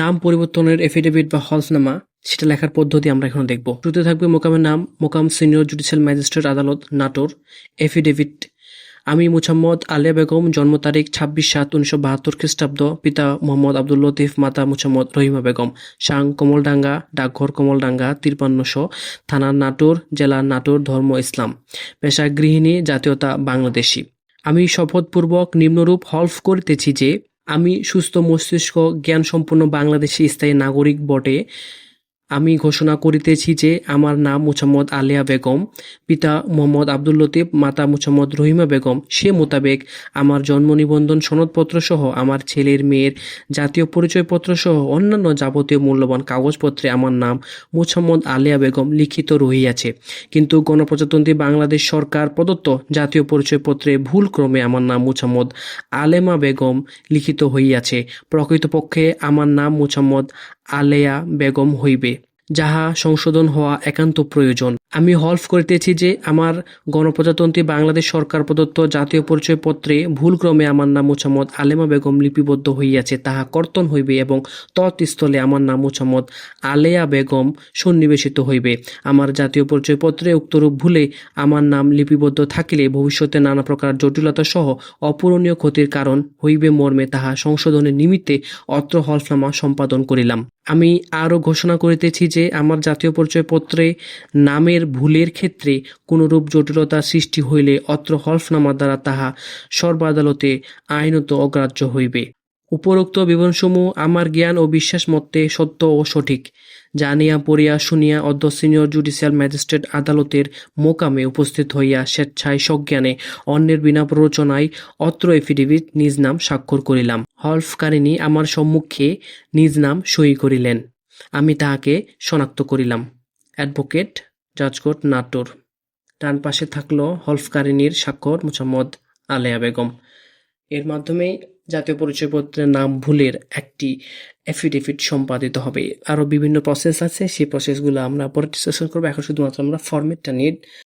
নাম পরিবর্তনের এফিডেভিট বা হলফনামা, সেটা লেখার পদ্ধতি আমরা এখন দেখব। শুরুতে থাকবে মোকামের নাম, মোকাম সিনিয়র জুডিশিয়াল ম্যাজিস্ট্রেট আদালত, নাটোর। এফিডেভিট আমি মুছাম্মদ আলিয়া বেগম, জন্ম তারিখ ছাব্বিশ সাত উনিশশো বাহাত্তর খ্রিস্টাব্দ, পিতা মোহাম্মদ আব্দুল লতিফ, মাতা মুছাম্মদ রহিমা বেগম। সাং কমলডাঙ্গা, ডাকঘর কমলডাঙ্গা তিরপান্নশো থানা নাটোর, জেলা নাটোর, ধর্ম ইসলাম। পেশা গৃহিণী জাতীয়তা বাংলাদেশি। আমি শপথপূর্বক নিম্নরূপ হলফ করিতেছি যে আমি সুস্থ মস্তিষ্ক জ্ঞান সম্পন্ন বাংলাদেশি স্থায়ী নাগরিক বটে। আমি ঘোষণা করিতেছি যে আমার নাম মুছাম্মদ আলিয়া বেগম, পিতা মোহাম্মদ আব্দুল লতিফ, মাতা মুছাম্মদ রহিমা বেগম। সে মোতাবেক আমার জন্ম নিবন্ধন সনদপত্র সহ আমার ছেলের মেয়ের জাতীয় পরিচয়পত্র সহ অন্যান্য যাবতীয় মূল্যবান কাগজপত্রে আমার নাম মুছাম্মদ আলিয়া বেগম লিখিত রহিয়াছে। কিন্তু গণপ্রজাতন্ত্রী বাংলাদেশ সরকার প্রদত্ত জাতীয় পরিচয়পত্রে ভুলক্রমে আমার নাম মুছাম্মদ আলেমা বেগম লিখিত হইয়াছে। প্রকৃতপক্ষে আমার নাম মুছাম্মদ আলেয়া বেগম হইবে। যাহা সংশোধন হওয়া একান্ত প্রয়োজন। আমি হলফ করিতেছি যে আমার গণপ্রজাতন্ত্রী বাংলাদেশ সরকার প্রদত্ত জাতীয় পরিচয়পত্রে ভুলক্রমে আমার নাম মোছাম্মদ আলেমা বেগম লিপিবদ্ধ হইয়াছে, তাহা কর্তন হইবে এবং তৎস্থলে আমার নাম মোছাম্মদ আলেয়া বেগম সন্নিবেশিত হইবে। আমার জাতীয় পরিচয়পত্রে উক্তরূপ ভুলে আমার নাম লিপিবদ্ধ থাকিলে ভবিষ্যতে নানা প্রকার জটিলতা সহ অপূরণীয় ক্ষতির কারণ হইবে মর্মে তাহা সংশোধনের নিমিত্তে অত্র হলফনামা সম্পাদন করিলাম। আমি আরও ঘোষণা করিতেছি যে আমার জাতীয় পরিচয়পত্রে নামের ভুলের ক্ষেত্রে কোনরূপ জটিলতা সৃষ্টি হইলে অত্র হলফনামা দ্বারা তাহা সর্ব আদালতে আইনত অগ্রাহ্য হইবে। উপরোক্ত বিবরণসমূহ আমার জ্ঞান ও বিশ্বাস মতে সত্য ও সঠিক, জানিয়া, পড়িয়া, শুনিয়া অদ্য সিনিয়র জুডিশিয়াল ম্যাজিস্ট্রেট আদালতের মোকামে উপস্থিত হইয়া স্বেচ্ছায় সজ্ঞানে অন্যের বিনা প্ররোচনায় অত্র এফিডেভিট নিজ নাম স্বাক্ষর করিলাম। হলফকারিণী আমার সম্মুখে নিজ নাম সই করিলেন। আমি তাহাকে শনাক্ত করিলাম। অ্যাডভোকেট জাজকোট নাটোর। ডান পাশে থাকল হলফকারিনীর স্বাক্ষর মোহাম্মদ আলেয়া বেগম। এর মাধ্যমে জাতীয় পরিচয়পত্রের নাম ভুলের একটি অ্যাফিডেভিট সম্পাদিত হবে। আরও বিভিন্ন প্রসেস আছে, সেই প্রসেসগুলো আমরা পরে ডিসকাশন করব। এখন শুধুমাত্র আমরা ফর্মেটটা নিয়ে